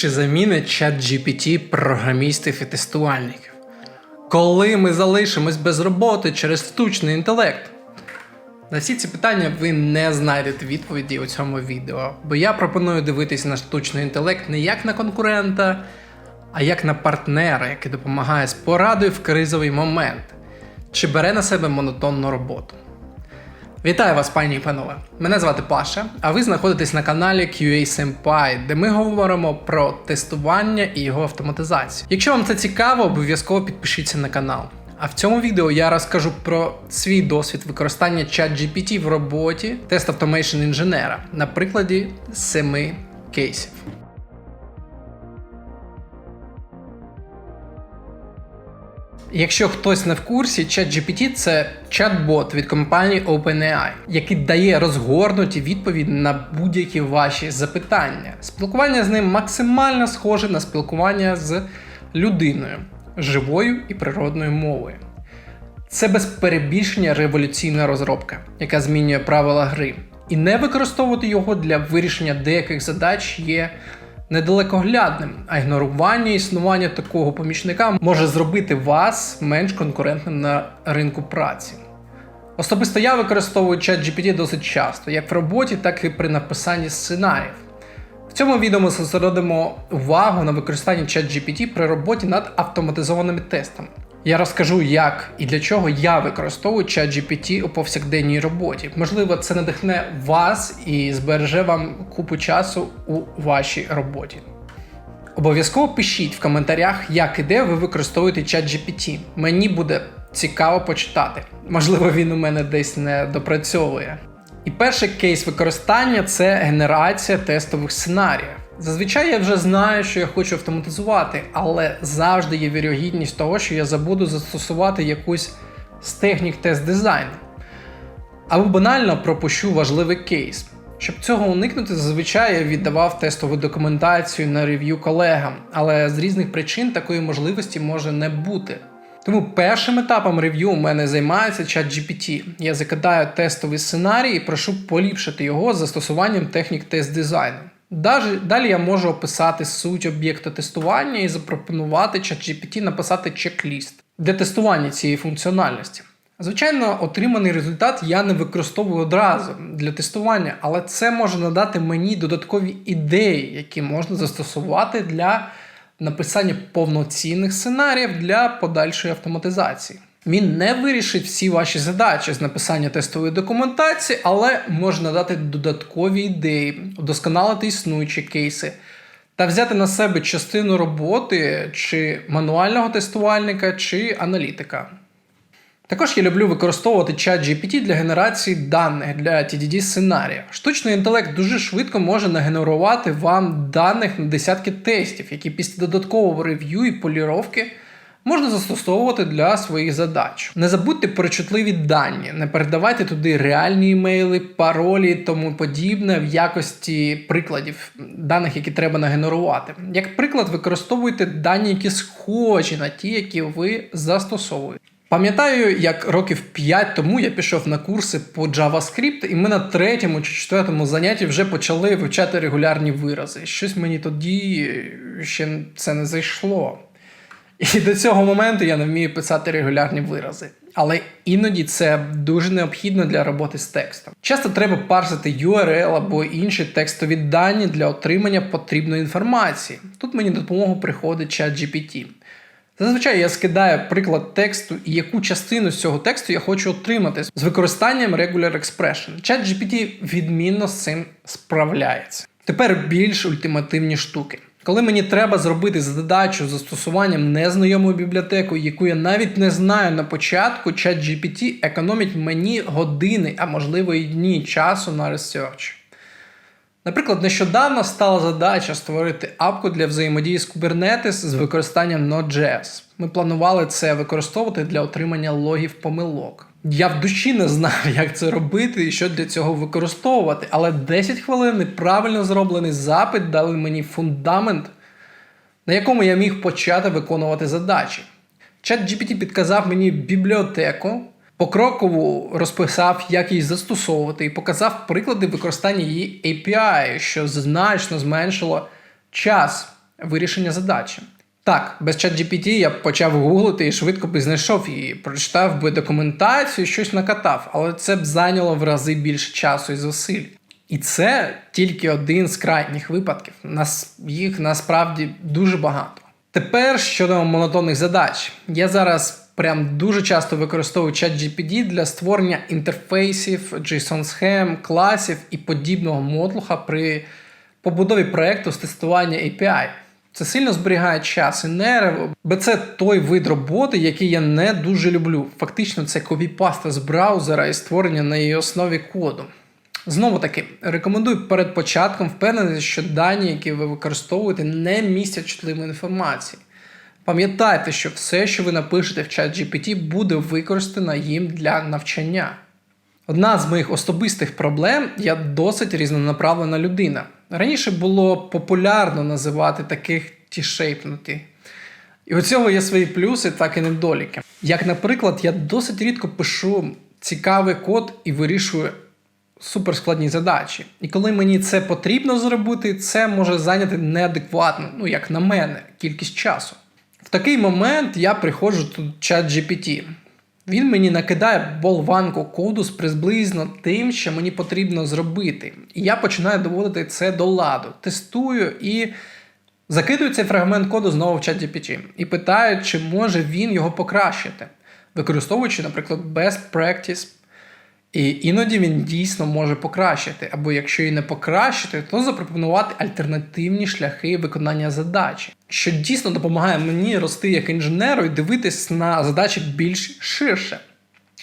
Чи замінить ChatGPT програмістів і тестувальників? Коли ми залишимось без роботи через штучний інтелект? На всі ці питання ви не знайдете відповіді у цьому відео, бо я пропоную дивитися на штучний інтелект не як на конкурента, а як на партнера, який допомагає з порадою в кризовий момент, чи бере на себе монотонну роботу. Вітаю вас, пані і панове! Мене звати Паша, а ви знаходитесь на каналі QA Senpai, де ми говоримо про тестування і його автоматизацію. Якщо вам це цікаво, обов'язково підпишіться на канал. А в цьому відео я розкажу про свій досвід використання ChatGPT в роботі тест Automation інженера на прикладі семи кейсів. Якщо хтось не в курсі, ChatGPT – це чат-бот від компанії OpenAI, який дає розгорнуті відповіді на будь-які ваші запитання. Спілкування з ним максимально схоже на спілкування з людиною, живою і природною мовою. Це без перебільшення революційна розробка, яка змінює правила гри. І не використовувати його для вирішення деяких задач є недалекоглядним, а ігнорування існування такого помічника може зробити вас менш конкурентним на ринку праці. Особисто я використовую ChatGPT досить часто, як в роботі, так і при написанні сценаріїв. В цьому відео ми зосередимо увагу на використанні ChatGPT при роботі над автоматизованими тестами. Я розкажу, як і для чого я використовую ChatGPT у повсякденній роботі. Можливо, це надихне вас і збереже вам купу часу у вашій роботі. Обов'язково пишіть в коментарях, як і де ви використовуєте ChatGPT. Мені буде цікаво почитати. Можливо, він у мене десь не допрацьовує. І перший кейс використання це генерація тестових сценаріїв. Зазвичай я вже знаю, що я хочу автоматизувати, але завжди є вірогідність того, що я забуду застосувати якусь з технік тест дизайну. Або банально пропущу важливий кейс. Щоб цього уникнути, зазвичай я віддавав тестову документацію на рев'ю колегам, але з різних причин такої можливості може не бути. Тому першим етапом рев'ю у мене займається ChatGPT. Я закидаю тестовий сценарій і прошу поліпшити його з застосуванням технік тест дизайну. Далі я можу описати суть об'єкта тестування і запропонувати ChatGPT написати чек-ліст для тестування цієї функціональності. Звичайно, отриманий результат я не використовую одразу для тестування, але це може надати мені додаткові ідеї, які можна застосувати для написання повноцінних сценаріїв для подальшої автоматизації. Він не вирішить всі ваші задачі з написання тестової документації, але може надати додаткові ідеї, удосконалити існуючі кейси та взяти на себе частину роботи чи мануального тестувальника, чи аналітика. Також я люблю використовувати чат GPT для генерації даних для TDD сценаріїв. Штучний інтелект дуже швидко може нагенерувати вам даних на десятки тестів, які після додаткового рев'ю і поліровки можна застосовувати для своїх задач. Не забудьте про чутливі дані, не передавайте туди реальні імейли, паролі тому подібне в якості прикладів даних, які треба нагенерувати. Як приклад, використовуйте дані, які схожі на ті, які ви застосовуєте. Пам'ятаю, як років 5 тому я пішов на курси по JavaScript, і ми на третьому чи четвертому занятті вже почали вивчати регулярні вирази. Щось мені тоді ще це не зайшло. І до цього моменту я не вмію писати регулярні вирази. Але іноді це дуже необхідно для роботи з текстом. Часто треба парсити URL або інші текстові дані для отримання потрібної інформації. Тут мені допомогу приходить ChatGPT. Зазвичай я скидаю приклад тексту і яку частину з цього тексту я хочу отримати з використанням Regular Expression. ChatGPT відмінно з цим справляється. Тепер більш ультимативні штуки. Коли мені треба зробити задачу застосуванням незнайомої бібліотеки, яку я навіть не знаю на початку, ChatGPT економить мені години, а можливо і дні часу на ресерч. Наприклад, нещодавно стала задача створити апку для взаємодії з Kubernetes з використанням Node.js. Ми планували це використовувати для отримання логів помилок. Я в душі не знав, як це робити і що для цього використовувати, але 10 хвилин правильно зроблений запит дали мені фундамент, на якому я міг почати виконувати задачі. Чат GPT підказав мені бібліотеку, покроково розписав, як її застосовувати, і показав приклади використання її API, що значно зменшило час вирішення задачі. Так, без ChatGPT я б почав гуглити і швидко би знайшов її, прочитав би документацію, щось накатав, але це б зайняло в рази більше часу і зусиль. І це тільки один з крайніх випадків. Нас їх насправді дуже багато. Тепер щодо монотонних задач, я зараз прям дуже часто використовую ChatGPT для створення інтерфейсів, JSON-схем, класів і подібного мотлуха при побудові проекту з тестування API. Це сильно зберігає час і нерви, бо це той вид роботи, який я не дуже люблю. Фактично, це копіпаста з браузера і створення на її основі коду. Знову таки, рекомендую перед початком впевнитися, що дані, які ви використовуєте, не містять чутливої інформації. Пам'ятайте, що все, що ви напишете в чат GPT, буде використано їм для навчання. Одна з моїх особистих проблем я досить різнонаправлена людина. Раніше було популярно називати таких тішейпнуті. І у цього є свої плюси, так і недоліки. Як, наприклад, я досить рідко пишу цікавий код і вирішую суперскладні задачі. І коли мені це потрібно зробити, це може зайняти неадекватно, ну як на мене, кількість часу. В такий момент я приходжу тут чат GPT. Він мені накидає болванку коду з приблизно тим, що мені потрібно зробити. І я починаю доводити це до ладу, тестую і закидую цей фрагмент коду знову в чат GPT і питаю, чи може він його покращити, використовуючи, наприклад, best practice. І іноді він дійсно може покращити, або якщо і не покращити, то запропонувати альтернативні шляхи виконання задачі, що дійсно допомагає мені рости як інженеру і дивитись на задачі більш ширше.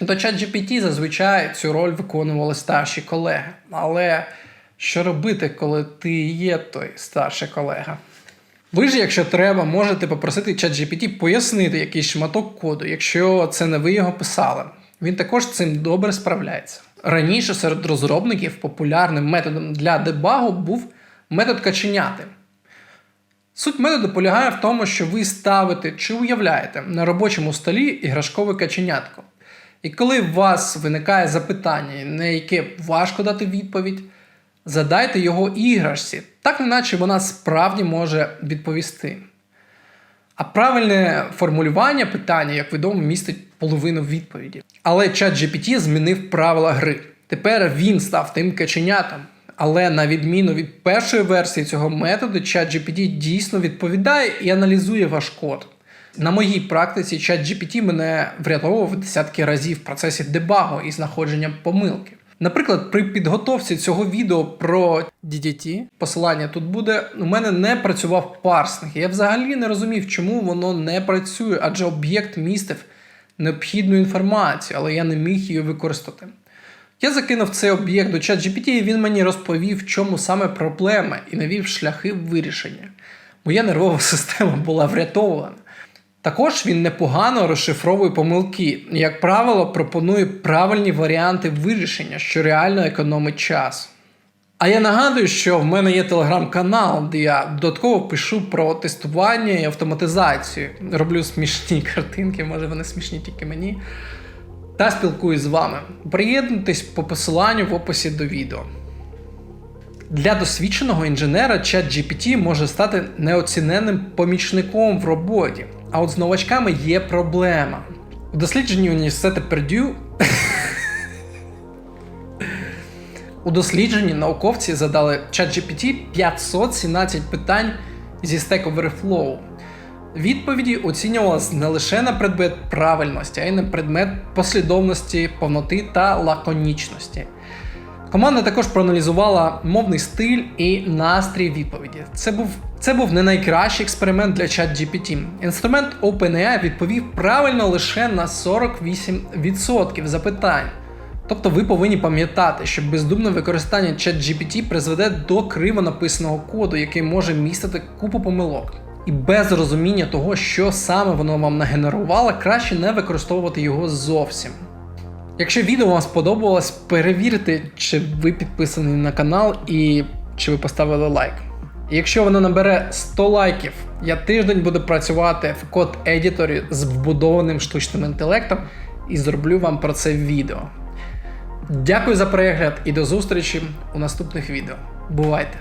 До ChatGPT зазвичай цю роль виконували старші колеги. Але що робити, коли ти є той старший колега? Ви ж, якщо треба, можете попросити ChatGPT пояснити якийсь шматок коду, якщо це не ви його писали. Він також цим добре справляється. Раніше серед розробників популярним методом для дебагу був метод каченяти. Суть методу полягає в тому, що ви ставите чи уявляєте на робочому столі іграшкове каченятко. І коли у вас виникає запитання, на яке важко дати відповідь, задайте його іграшці, так неначе вона справді може відповісти. А правильне формулювання питання, як відомо, містить половину відповіді. Але чат GPT змінив правила гри. Тепер він став тим каченятом. Але на відміну від першої версії цього методу, чат GPT дійсно відповідає і аналізує ваш код. На моїй практиці чат GPT мене врятовував десятки разів в процесі дебагу і знаходження помилки. Наприклад, при підготовці цього відео про DDT, посилання тут буде, у мене не працював парсинг. Я взагалі не розумів, чому воно не працює, адже об'єкт містив необхідну інформацію, але я не міг її використати. Я закинув цей об'єкт до ChatGPT, і він мені розповів, в чому саме проблема, і навів шляхи вирішення. Моя нервова система була врятована. Також він непогано розшифровує помилки, як правило, пропонує правильні варіанти вирішення, що реально економить час. А я нагадую, що в мене є телеграм-канал, де я додатково пишу про тестування і автоматизацію. Роблю смішні картинки, може вони смішні тільки мені. Та спілкуюсь з вами. Приєднуйтесь по посиланню в описі до відео. Для досвідченого інженера чат GPT може стати неоціненним помічником в роботі. А от з новачками є проблема. У дослідженні університету Пердю у дослідженні науковці задали ChatGPT 517 питань зі Stack Overflow. Відповіді оцінювалися не лише на предмет правильності, а й на предмет послідовності, повноти та лаконічності. Команда також проаналізувала мовний стиль і настрій відповіді. Це був це був не найкращий експеримент для ChatGPT. Інструмент OpenAI відповів правильно лише на 48% запитань. Тобто ви повинні пам'ятати, що бездумне використання ChatGPT призведе до криво написаного коду, який може містити купу помилок. І без розуміння того, що саме воно вам нагенерувало, краще не використовувати його зовсім. Якщо відео вам сподобалось, перевірте, чи ви підписані на канал і чи ви поставили лайк. І якщо воно набере 100 лайків, я тиждень буду працювати в код едіторі з вбудованим штучним інтелектом і зроблю вам про це відео. Дякую за перегляд і до зустрічі у наступних відео. Бувайте!